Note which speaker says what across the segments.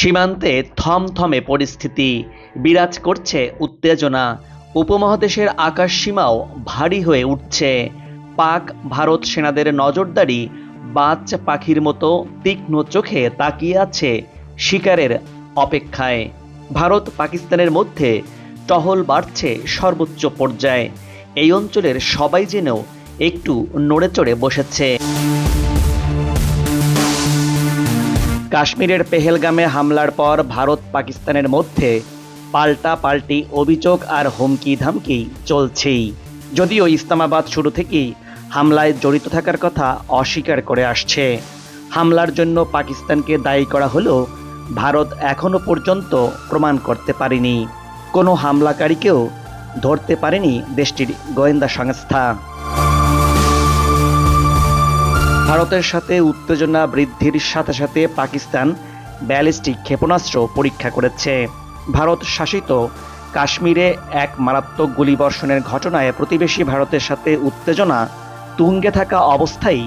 Speaker 1: সীমান্তে থমথমে পরিস্থিতি বিরাজ করছে উত্তেজনা উপমহাদেশের আকাশ সীমাও ভারী হয়ে উঠছে পাক ভারত সেনাদের নজরদারি বাচ পাখির মতো তীক্ষ্ণ চোখে তাকিয়ে আছে শিকারের অপেক্ষায় ভারত পাকিস্তানের মধ্যে টহল বাড়ছে সর্বোচ্চ পর্যায়ে এই অঞ্চলের সবাই যেন একটু নড়ে চড়ে বসেছে
Speaker 2: কাশ্মীরের পেহেলগামে হামলার পর ভারত পাকিস্তানের মধ্যে পাল্টা পাল্টি অভিযোগ আর হুমকি ধামকি চলছেই যদিও ইসলামাবাদ শুরু থেকেই হামলায় জড়িত থাকার কথা অস্বীকার করে আসছে হামলার জন্য পাকিস্তানকে দায়ী করা হলেও ভারত এখনও পর্যন্ত প্রমাণ করতে পারেনি কোনো হামলাকারীকেও ধরতে পারেনি দেশটির গোয়েন্দা সংস্থা
Speaker 3: ভারতের সাথে উত্তেজনা বৃদ্ধির সাথে সাথে পাকিস্তান ব্যালিস্টিক ক্ষেপণাস্ত্র পরীক্ষা করেছে ভারত শাসিত কাশ্মীরে এক মারাত্মক গুলিবর্ষণের ঘটনায় প্রতিবেশী ভারতের সাথে উত্তেজনা তুঙ্গে থাকা অবস্থায়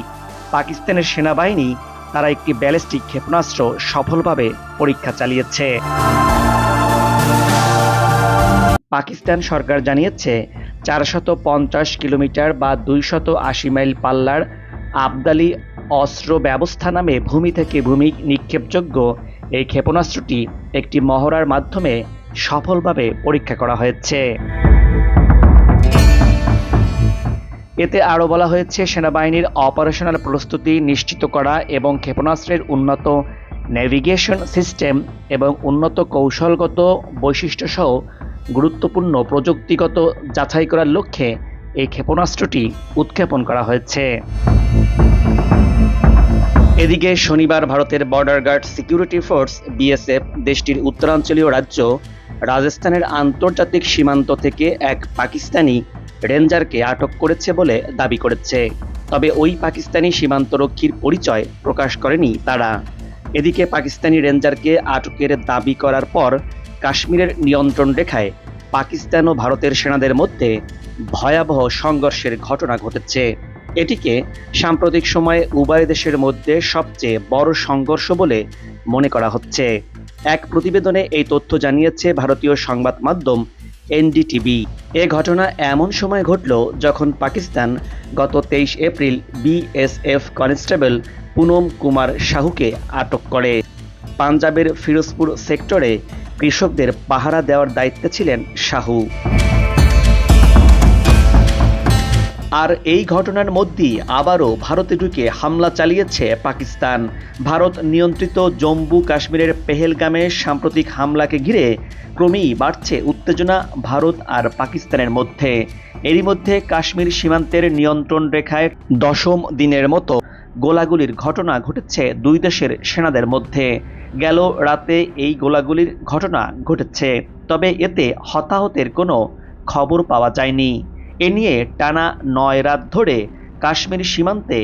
Speaker 3: পাকিস্তানের সেনাবাহিনী তারা একটি ব্যালিস্টিক ক্ষেপণাস্ত্র সফলভাবে পরীক্ষা চালিয়েছে পাকিস্তান সরকার জানিয়েছে চারশত পঞ্চাশ কিলোমিটার বা দুইশত আশি মাইল পাল্লার আবদালি অস্ত্র ব্যবস্থা নামে ভূমি থেকে ভূমি নিক্ষেপযোগ্য এই ক্ষেপণাস্ত্রটি একটি মহড়ার মাধ্যমে সফলভাবে পরীক্ষা করা হয়েছে এতে আরও বলা হয়েছে সেনাবাহিনীর অপারেশনাল প্রস্তুতি নিশ্চিত করা এবং ক্ষেপণাস্ত্রের উন্নত নেভিগেশন সিস্টেম এবং উন্নত কৌশলগত বৈশিষ্ট্য সহ গুরুত্বপূর্ণ প্রযুক্তিগত যাচাই করার লক্ষ্যে এই ক্ষেপণাস্ত্রটি উৎক্ষেপণ করা হয়েছে
Speaker 4: এদিকে শনিবার ভারতের border guard security force BSF দেশটির উত্তরাঞ্চলীয় রাজ্য রাজস্থানের আন্তর্জাতিক সীমান্ত থেকে এক পাকিস্তানি রেঞ্জারকে আটক করেছে বলে দাবি করেছে তবে ওই পাকিস্তানি সীমান্তরক্ষীর পরিচয় প্রকাশ করেনি তারা এদিকে পাকিস্তানি রেঞ্জারকে আটকের দাবি করার পর কাশ্মীরের নিয়ন্ত্রণ রেখায় পাকিস্তান ও ভারতের সেনাদের মধ্যে ভয়াবহ সংঘর্ষের ঘটনা ঘটেছে এটিকে সাম্প্রতিক সময়ে উভয় দেশের মধ্যে সবচেয়ে বড় সংঘর্ষ বলে মনে করা হচ্ছে এক প্রতিবেদনে এই তথ্য জানিয়েছে ভারতীয় সংবাদ মাধ্যম এনডিটিভি এ ঘটনা এমন সময় ঘটল যখন পাকিস্তান গত তেইশ April BSF constable Punam Kumar সাহুকে আটক করে পাঞ্জাবের ফিরোজপুর সেক্টরে কৃষকদের পাহারা দেওয়ার দায়িত্বে ছিলেন শাহু আর এই ঘটনার মধ্যেই আবারও ভারতে ঢুকে হামলা চালিয়েছে পাকিস্তান ভারত নিয়ন্ত্রিত জম্মু কাশ্মীরের পেহেলগামে সাম্প্রতিক হামলাকে ঘিরে ক্রমেই বাড়ছে উত্তেজনা ভারত আর পাকিস্তানের মধ্যে এরই মধ্যে কাশ্মীর সীমান্তের নিয়ন্ত্রণ রেখায় দশম দিনের মতো গোলাগুলির ঘটনা ঘটেছে দুই দেশের সেনাদের মধ্যে গেল রাতে এই গোলাগুলির ঘটনা ঘটেছে তবে এতে হতাহতের কোনো খবর পাওয়া যায়নি এ নিয়ে টানা নয় রাত ধরে কাশ্মীর সীমান্তে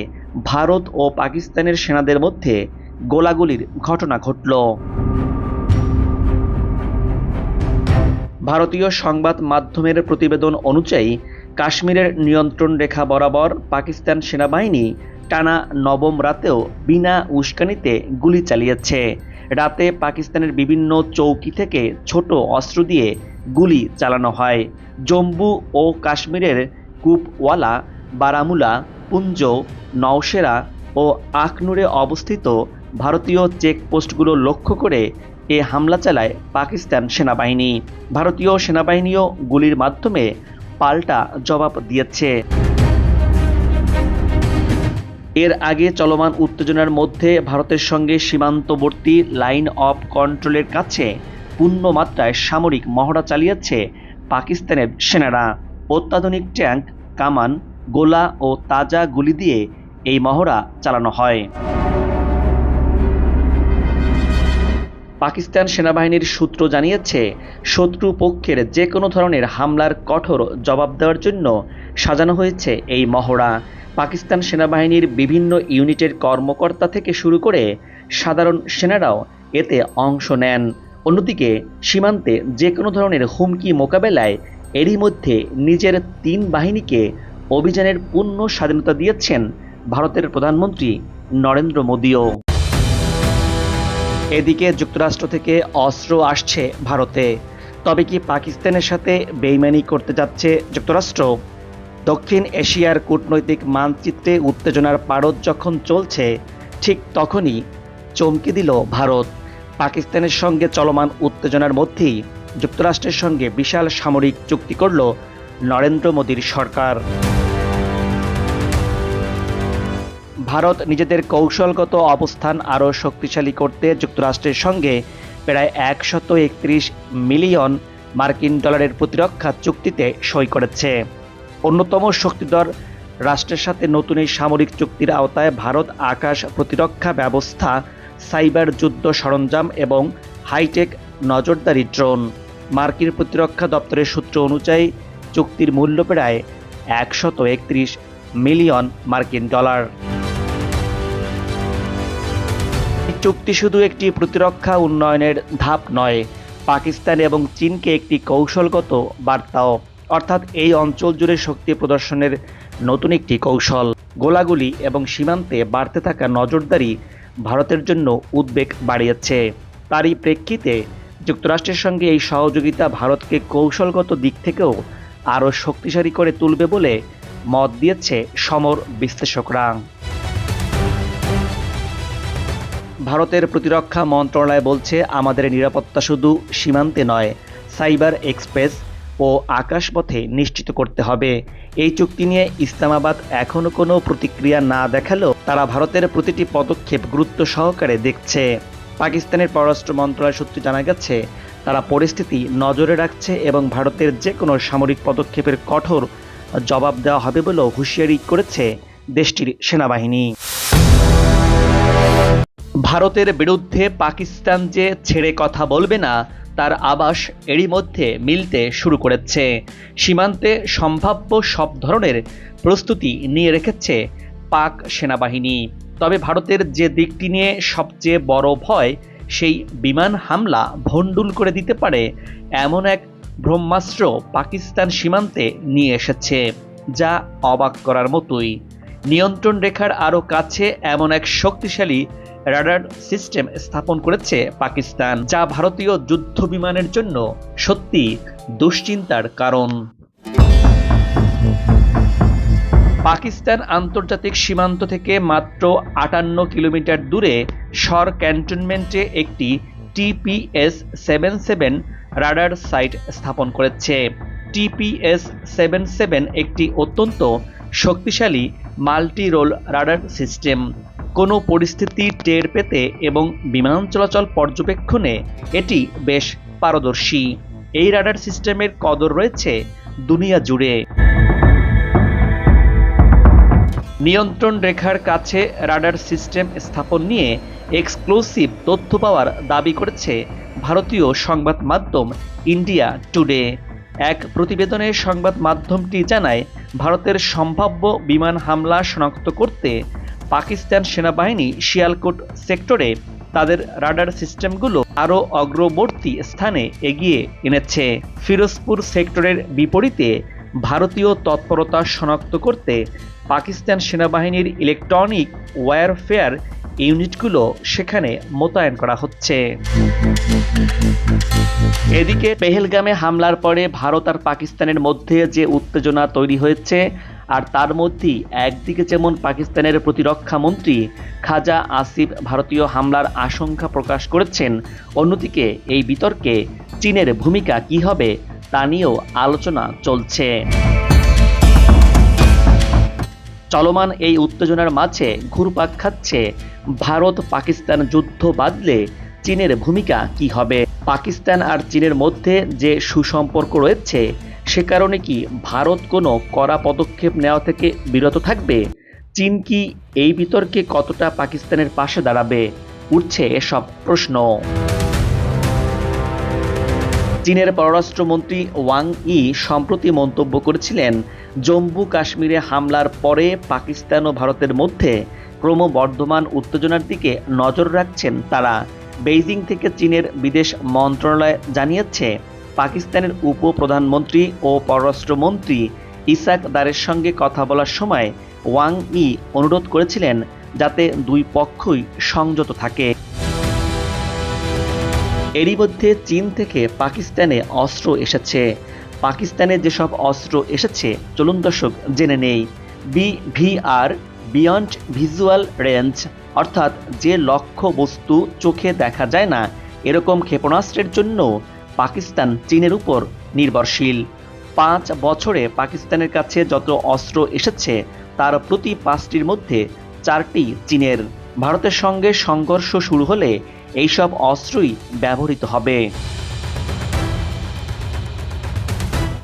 Speaker 4: ভারত ও পাকিস্তানের সেনাদের মধ্যে গোলাগুলির ঘটনা ঘটল ভারতীয় সংবাদ মাধ্যমের প্রতিবেদন অনুযায়ী কাশ্মীরের নিয়ন্ত্রণ রেখা বরাবর পাকিস্তান সেনাবাহিনী টানা নবম রাতেও বিনা উস্কানিতে গুলি চালিয়েছে রাতে পাকিস্তানের বিভিন্ন চৌকি থেকে ছোট অস্ত্র দিয়ে গুলি চালানো হয় জম্মু ও কাশ্মীরের কুপওয়ালা বারামুলা পুঞ্জ নওশেরা ও আখনুরে অবস্থিত ভারতীয় চেকপোস্টগুলো লক্ষ্য করে এ হামলা চালায় পাকিস্তান সেনাবাহিনী ভারতীয় সেনাবাহিনীও গুলির মাধ্যমে পাল্টা জবাব দিয়েছে এর আগে চলমান উত্তেজনার মধ্যে ভারতের সঙ্গে সীমান্তবর্তী লাইন অফ কন্ট্রোলের কাছে পূর্ণ মাত্রায় সামরিক মহড়া চালিয়েছে পাকিস্তানের সেনারা অত্যাধুনিক ট্যাঙ্ক কামান গোলা ও তাজা গুলি দিয়ে এই মহড়া চালানো হয় পাকিস্তান সেনাবাহিনীর সূত্র জানিয়েছে শত্রু পক্ষের যে কোনো ধরনের হামলার কঠোর জবাব দেওয়ার জন্য সাজানো হয়েছে এই মহড়া পাকিস্তান সেনাবাহিনীর বিভিন্ন ইউনিটের কর্মকর্তা থেকে শুরু করে সাধারণ সেনারাও এতে অংশ নেন অন্যদিকে সীমান্তে যে কোনো ধরনের হুমকি মোকাবেলায় এরই মধ্যে নিজের তিন বাহিনীকে অভিযানের পূর্ণ স্বাধীনতা দিয়েছেন ভারতের প্রধানমন্ত্রী নরেন্দ্র মোদীও
Speaker 5: এদিকে যুক্তরাষ্ট্র থেকে অস্ত্র আসছে ভারতে তবে কি পাকিস্তানের সাথে বেইমানি করতে যাচ্ছে যুক্তরাষ্ট্র দক্ষিণ এশিয়ার কূটনৈতিক মানচিত্রে উত্তেজনার পারদ যখন চলছে ঠিক তখনই চমকে দিল ভারত পাকিস্তানের সঙ্গে চলমান উত্তেজনার মধ্যেই যুক্তরাষ্ট্রের সঙ্গে বিশাল সামরিক চুক্তি করল নরেন্দ্র মোদীর সরকার
Speaker 6: ভারত নিজেদের কৌশলগত অবস্থান আরও শক্তিশালী করতে যুক্তরাষ্ট্রের সঙ্গে প্রায় একশত একত্রিশ মিলিয়ন মার্কিন ডলারের প্রতিরক্ষা চুক্তিতে সই করেছে অন্যতম শক্তিধর রাষ্ট্রের সাথে নতুন এই সামরিক চুক্তির আওতায় ভারত আকাশ প্রতিরক্ষা ব্যবস্থা সাইবার যুদ্ধ সরঞ্জাম এবং হাইটেক নজরদারি ড্রোন মার্কিন প্রতিরক্ষা দপ্তরের সূত্র অনুযায়ী চুক্তির মূল্য প্রায় একশত একত্রিশ মিলিয়ন মার্কিন ডলার চুক্তি শুধু একটি প্রতিরক্ষা উন্নয়নের ধাপ নয় পাকিস্তান এবং চীনকে একটি কৌশলগত বার্তাও অর্থাৎ এই অঞ্চল জুড়ে শক্তি প্রদর্শনের নতুন একটি কৌশল গোলাগুলি এবং সীমান্তে বাড়তে থাকা নজরদারি ভারতের জন্য উদ্বেগ বাড়িয়েছে তারই প্রেক্ষিতে যুক্তরাষ্ট্রের সঙ্গে এই সহযোগিতা ভারতকে কৌশলগত দিক থেকেও আরও শক্তিশালী করে তুলবে বলে মত দিয়েছে সমর বিশ্লেষকরা
Speaker 7: ভারতের প্রতিরক্ষা মন্ত্রণালয় বলছে আমাদের নিরাপত্তা শুধু সীমান্তে নয় সাইবার এক্সপ্রেস ও আকাশপথে নিশ্চিত করতে হবে এই চুক্তি নিয়ে ইসলামাবাদ এখনও কোনো প্রতিক্রিয়া না দেখালেও তারা ভারতের প্রতিটি পদক্ষেপ গুরুত্ব সহকারে দেখছে পাকিস্তানের পররাষ্ট্র মন্ত্রণালয় সূত্রে জানা গেছে তারা পরিস্থিতি নজরে রাখছে এবং ভারতের যে কোনো সামরিক পদক্ষেপের কঠোর জবাব দেওয়া হবে বলেও হুঁশিয়ারি করেছে দেশটির সেনাবাহিনী
Speaker 8: ভারতের বিরুদ্ধে পাকিস্তান যে ছেড়ে কথা বলবে না তার আবাস এরই মধ্যে মিলতে শুরু করেছে সীমান্তে সম্ভাব্য সব ধরনের প্রস্তুতি নিয়ে রেখেছে পাক সেনাবাহিনী তবে ভারতের যে দিকটি নিয়ে সবচেয়ে বড় ভয় সেই বিমান হামলা ভণ্ডুল করে দিতে পারে এমন এক ব্রহ্মাস্ত্র পাকিস্তান সীমান্তে নিয়ে এসেছে যা অবাক করার মতোই নিয়ন্ত্রণ রেখার আরও কাছে এমন এক শক্তিশালী রাডার সিস্টেম স্থাপন করেছে পাকিস্তান যা ভারতীয় যুদ্ধ বিমানের জন্য সত্যি দুশ্চিন্তার কারণ
Speaker 9: পাকিস্তান আন্তর্জাতিক সীমান্ত থেকে মাত্র আটান্ন কিলোমিটার দূরে সর ক্যান্টনমেন্টে একটি TPS seven seven radar site স্থাপন করেছে টিপিএস সেভেন সেভেন একটি অত্যন্ত শক্তিশালী মাল্টি রোল রাডার সিস্টেম কোনো পরিস্থিতি টের পেতে এবং বিমান চলাচল পর্যবেক্ষণে এটি বেশ পারদর্শী এই রাডার সিস্টেমের কদর রয়েছে দুনিয়া জুড়ে নিয়ন্ত্রণ রেখার কাছে রাডার সিস্টেম স্থাপন নিয়ে এক্সক্লুসিভ তথ্য পাওয়ার দাবি করেছে ভারতীয় সংবাদ মাধ্যম ইন্ডিয়া টুডে এক প্রতিবেদনে সংবাদ মাধ্যমটি জানায় ভারতের সম্ভাব্য বিমান হামলা শনাক্ত করতে পাকিস্তান সেনাবাহিনী শিয়ালকোট সেক্টরে তাদের রাডার সিস্টেমগুলো আরও অগ্রবর্তী স্থানে এগিয়ে এনেছে ফিরোজপুর সেক্টরের বিপরীতে ভারতীয় তৎপরতা শনাক্ত করতে পাকিস্তান সেনাবাহিনীর ইলেকট্রনিক ওয়ারফেয়ার ইউনিটগুলো সেখানে মোতায়েন করা হচ্ছে
Speaker 10: এদিকে পেহেলগামে হামলার পরে ভারত আর পাকিস্তানের মধ্যে যে উত্তেজনা তৈরি হয়েছে আর তার মধ্যেই একদিকে যেমন পাকিস্তানের প্রতিরক্ষা মন্ত্রী খাজা আসিফ ভারতীয় হামলার আশঙ্কা প্রকাশ করেছেন অন্যদিকে এই বিতর্কে চীনের ভূমিকা কি হবে তা নিয়েও আলোচনা চলছে চলমান এই উত্তেজনার মাঝে ঘুরপাক খাচ্ছে ভারত পাকিস্তান যুদ্ধ বাদলে চীনের ভূমিকা কি হবে পাকিস্তান আর চীনের মধ্যে যে সুসম্পর্ক রয়েছে সে কারণে কি ভারত কোনো কড়া পদক্ষেপ নেওয়া থেকে বিরত থাকবে চীন কি এই বিতর্কে কতটা পাকিস্তানের পাশে দাঁড়াবে উঠছে এসব প্রশ্ন
Speaker 11: চীনের পররাষ্ট্রমন্ত্রী ওয়াং ই সম্প্রতি মন্তব্য করেছিলেন জম্মু কাশ্মীরে হামলার পরে পাকিস্তান ও ভারতের মধ্যে ক্রমবর্ধমান উত্তেজনার দিকে নজর রাখছেন তারা বেইজিং থেকে চীনের বিদেশ মন্ত্রণালয় জানিয়েছে পাকিস্তানের উপপ্রধানমন্ত্রী ও পররাষ্ট্রমন্ত্রী ইসাক দারের সঙ্গে কথা বলার সময় ওয়াং ই অনুরোধ করেছিলেন যাতে দুই পক্ষই সংযত থাকে
Speaker 12: এরই মধ্যে চীন থেকে পাকিস্তানে অস্ত্র এসেছে পাকিস্তানে যেসব অস্ত্র এসেছে চলুন দর্শক জেনে নেই বিভিআর বিয়ন্ড ভিজুয়াল রেঞ্জ অর্থাৎ যে লক্ষ্য বস্তু চোখে দেখা যায় না এরকম ক্ষেপণাস্ত্রের জন্য পাকিস্তান চীনের উপর নির্ভরশীল পাঁচ বছরে পাকিস্তানের কাছে যত অস্ত্র এসেছে তার প্রতি পাঁচটির মধ্যে চারটি চীনের ভারতের সঙ্গে সংঘর্ষ শুরু হলে এইসব অস্ত্রই ব্যবহৃত হবে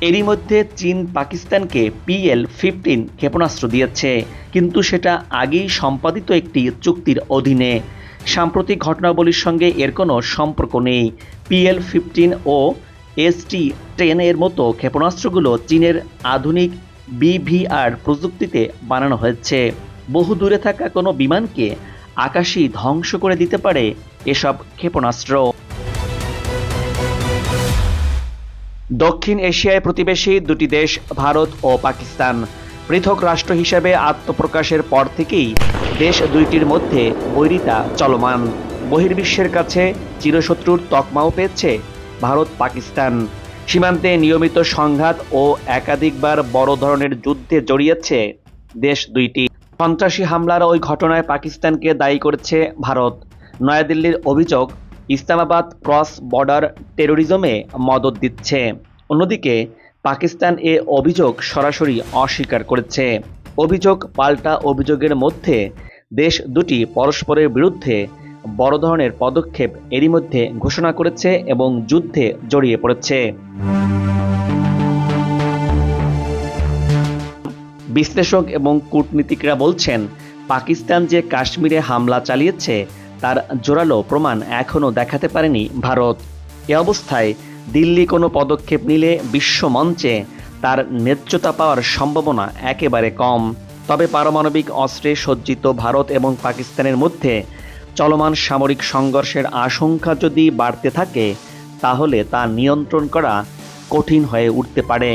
Speaker 12: এরই মধ্যে চীন পাকিস্তানকে পিএল ফিফটিন ক্ষেপণাস্ত্র দিয়েছে কিন্তু সেটা আগেই সম্পাদিত একটি চুক্তির অধীনে সাম্প্রতিক ঘটনাবলীর সঙ্গে এর কোনো সম্পর্ক নেই পিএল ফিফটিন ও এসটি টেন এর মতো ক্ষেপণাস্ত্রগুলো চীনের আধুনিক বিভিআর প্রযুক্তিতে বানানো হয়েছে বহু দূরে থাকা কোনো বিমানকে আকাশই ধ্বংস করে দিতে পারে এসব ক্ষেপণাস্ত্র
Speaker 13: দক্ষিণ এশিয়ায় প্রতিবেশী দুটি দেশ ভারত ও পাকিস্তান পৃথক রাষ্ট্র হিসেবে আত্মপ্রকাশের পর থেকেই দেশ দুইটির মধ্যে বৈরিতা চলমান বহির্বিশ্বের কাছে চিরশত্রুর তকমাও পেয়েছে ভারত পাকিস্তান সীমান্তে নিয়মিত সংঘাত ও একাধিকবার বড় ধরনের যুদ্ধে জড়িয়েছে দেশ দুইটি সন্ত্রাসী হামলার ওই ঘটনায় পাকিস্তানকে দায়ী করেছে ভারত নয়াদিল্লির অভিযোগ ইসলামাবাদ ক্রস বর্ডার টেরোরিজমে মদত দিচ্ছে অন্যদিকে পাকিস্তান এ অভিযোগ সরাসরি অস্বীকার করেছে অভিযোগ পাল্টা অভিযোগের মধ্যে দেশ দুটি পরস্পরের বিরুদ্ধে বড় ধরনের পদক্ষেপ এরই মধ্যে ঘোষণা করেছে এবং যুদ্ধে জড়িয়ে পড়েছে
Speaker 14: বিশ্লেষক এবং কূটনীতিকরা বলছেন পাকিস্তান যে কাশ্মীরে হামলা চালিয়েছে তার জোরালো প্রমাণ এখনও দেখাতে পারেনি ভারত এ অবস্থায় দিল্লি কোনো পদক্ষেপ নিলে বিশ্ব মঞ্চে তার নেতৃত্বতা পাওয়ার সম্ভাবনা একেবারে কম তবে পারমাণবিক অস্ত্রে সজ্জিত ভারত এবং পাকিস্তানের মধ্যে চলমান সামরিক সংঘর্ষের আশঙ্কা যদি বাড়তে থাকে তাহলে তা নিয়ন্ত্রণ করা কঠিন হয়ে উঠতে পারে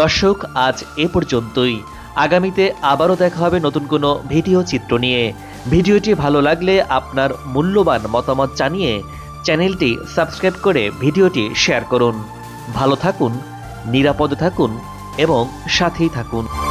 Speaker 15: দর্শক আজ এ পর্যন্তই আগামীতে আবারও দেখা হবে নতুন কোনো ভিডিও চিত্র নিয়ে ভিডিওটি ভালো লাগলে আপনার মূল্যবান মতামত জানিয়ে চ্যানেলটি সাবস্ক্রাইব করে ভিডিওটি শেয়ার করুন ভালো থাকুন নিরাপদে থাকুন এবং সাথেই থাকুন